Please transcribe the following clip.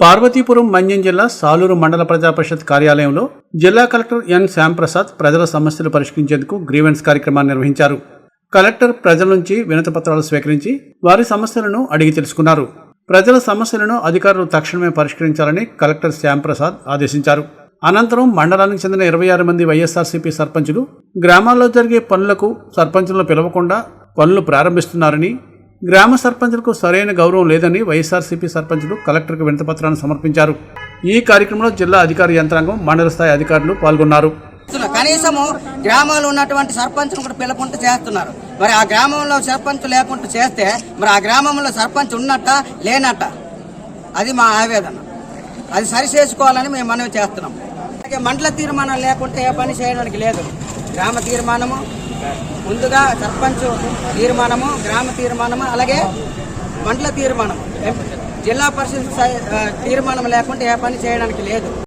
పార్వతీపురం మన్యం జిల్లా సాలూరు మండల ప్రజా పరిషత్ కార్యాలయంలో జిల్లా కలెక్టర్ ఎన్ శ్యాంప్రసాద్ ప్రజల సమస్యలు పరిష్కరించేందుకు గ్రీవెన్స్ కార్యక్రమాన్ని నిర్వహించారు. కలెక్టర్ ప్రజల నుంచి వినతి పత్రాలు స్వీకరించి వారి సమస్యలను అడిగి తెలుసుకున్నారు. ప్రజల సమస్యలను అధికారులు తక్షణమే పరిష్కరించాలని కలెక్టర్ శ్యాంప్రసాద్ ఆదేశించారు. అనంతరం మండలానికి చెందిన ఇరవై ఆరు మంది వైఎస్ఆర్సీపీ సర్పంచులు గ్రామాల్లో జరిగే పనులకు సర్పంచులను పిలవకుండా పనులు ప్రారంభిస్తున్నారని గ్రామ సర్పంచులకు సరైన గౌరవం లేదని వైఎస్ఆర్సీపీ సర్పంచులు కలెక్టర్కు వినతిపత్రాన్ని సమర్పించారు. ఈ కార్యక్రమంలో జిల్లా అధికార యంత్రాంగం మండల స్థాయి అధికారులు పాల్గొన్నారు. కనీసము గ్రామాలు ఉన్నటువంటి సర్పంచ్ను కూడా పిలుపుంటూ చేస్తున్నారు. మరి ఆ గ్రామంలో సర్పంచ్ లేకుండా చేస్తే మరి ఆ గ్రామంలో సర్పంచ్ ఉన్నట్ట లేనట్ట? అది మా ఆవేదన. అది సరి చేసుకోవాలని మేము మనవి చేస్తున్నాం. అలాగే మండల తీర్మానం లేకుంటే ఏ పని చేయడానికి లేదు. గ్రామ తీర్మానము ముందుగా సర్పంచ్ తీర్మానము గ్రామ తీర్మానము అలాగే మండల తీర్మానం. జిల్లా పరిషత్ తీర్మానం లేకుంటే ఏ పని చేయడానికి లేదు.